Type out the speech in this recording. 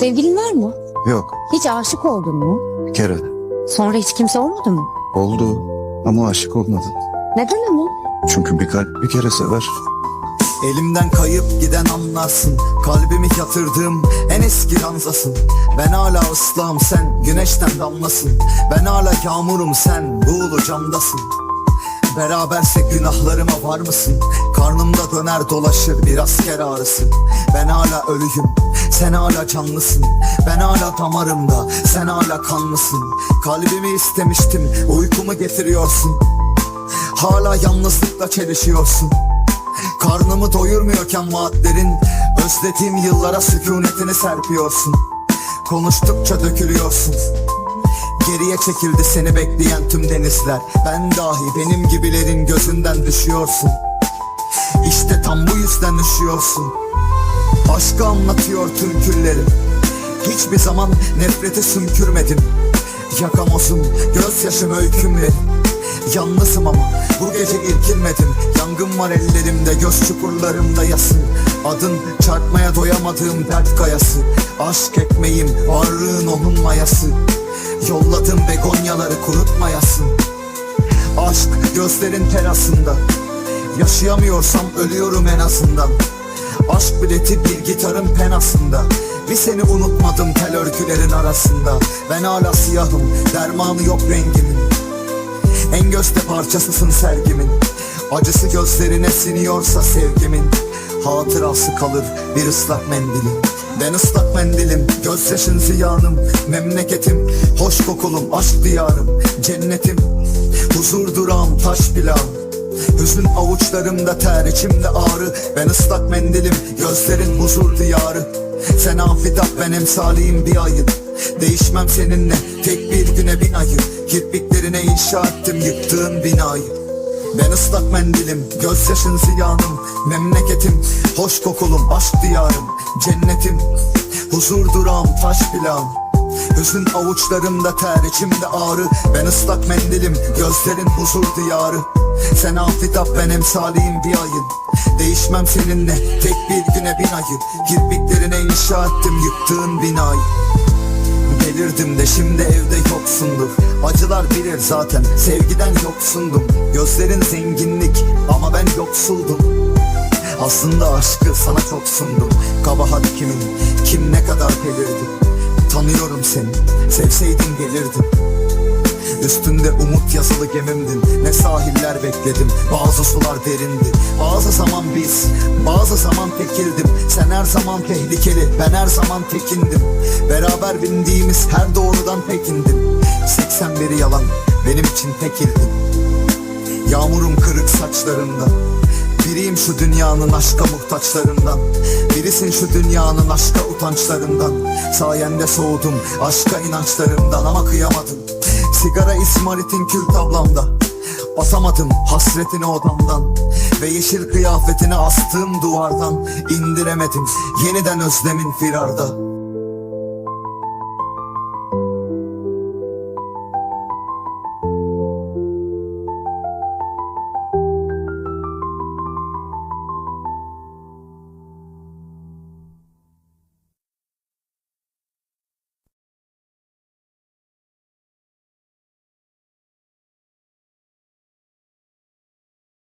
Sevgilin var mı? Yok Hiç aşık oldun mu? bir kere. Sonra hiç kimse olmadı mı? Oldu ama aşık olmadım. Neden ama? Çünkü bir kalp bir kere sever. Elimden kayıp giden anlarsın Kalbimi yatırdığım en eski ranzasın Ben hala ıslahım sen güneşten damlasın Ben hala yağmurum sen buğulu camdasın Berabersek günahlarıma var mısın? Karnımda döner dolaşır bir asker ağrısı Ben hala ölüyüm sen hala canlısın. Ben hala damarımda. Sen hala kanlısın. Kalbimi istemiştim. Uykumu getiriyorsun. Hala yalnızlıkla çelişiyorsun. Karnımı doyurmuyorken vaatlerin Özlediğim yıllara sükunetini serpiyorsun. Konuştukça dökülüyorsun. Geriye çekildi seni bekleyen tüm denizler. Ben dahi benim gibilerin gözünden düşüyorsun. İşte tam bu yüzden üşüyorsun Aşkı anlatıyor türkülerim Hiçbir zaman nefreti sümkürmedim. Yakamozum, gözyaşım öykümlerim Yalnızım ama bu gece irkilmedim Yangın var ellerimde, göz çukurlarımda yasın. Adın çarpmaya doyamadığım dert kayası. Aşk ekmeğim, varlığın onun mayası. Yolladım begonyaları kurutmayasın. Aşk gözlerin terasında. Yaşayamıyorsam ölüyorum en azından Aşk bileti bir gitarın penasında. Bir seni unutmadım tel örgülerin arasında. Ben hala siyahım dermanı yok rengimin. En gözde parçasısın sergimin. Acısı gözlerine siniyorsa sevgimin. Hatırası kalır bir ıslak mendilim Ben ıslak mendilim, gözyaşın ziyanım. Memleketim, hoş kokulum, aşk diyarım. Cennetim, huzur durağım, taş plağım Hüzün avuçlarımda ter, içimde ağrı. Ben ıslak mendilim, gözlerin huzur diyarı. Sen afidap, ben emsaliyim bir ayın. Değişmem seninle, tek bir güne bin ayı Kirpiklerine inşa ettim yıktığın binayı. Ben ıslak mendilim, gözyaşın ziyanım. Memleketim, hoş kokulum, aşk diyarım. Cennetim, huzur durağım, taş plağım. Hüzün avuçlarımda ter, içimde ağrı. Ben ıslak mendilim, gözlerin huzur diyarı Sen afitap, ben emsaliyim bir ayın. Değişmem seninle, tek bir güne bin ayı Kirpiklerine inşa ettim yıktığın binayı. Delirdim de şimdi evde yoksundur. Acılar bilir zaten sevgiden yoksundum. Gözlerin zenginlik ama ben yoksuldum. Aslında aşkı sana çok sundum. Kabahat kimin kim ne kadar delirdi? Tanıyorum seni sevseydin gelirdin Üstünde umut yazılı gemimdin Ne sahiller bekledim. Bazı sular derindi. Bazı zaman biz Bazı zaman tekildim. Sen her zaman tehlikeli Ben her zaman tekindim. Beraber bindiğimiz her doğrudan pekindim. 81 yalan Benim için tekildim Yağmurum kırık saçlarında. Biriyim şu dünyanın aşka muhtaçlarından. Birisin şu dünyanın aşka utançlarından. Sayende soğudum aşka inançlarımdan ama kıyamadım Sigara ismaritin kül tablamda. Basamadım hasretini odamdan Ve yeşil kıyafetini astığım duvardan. İndiremedim yeniden özlemin firarda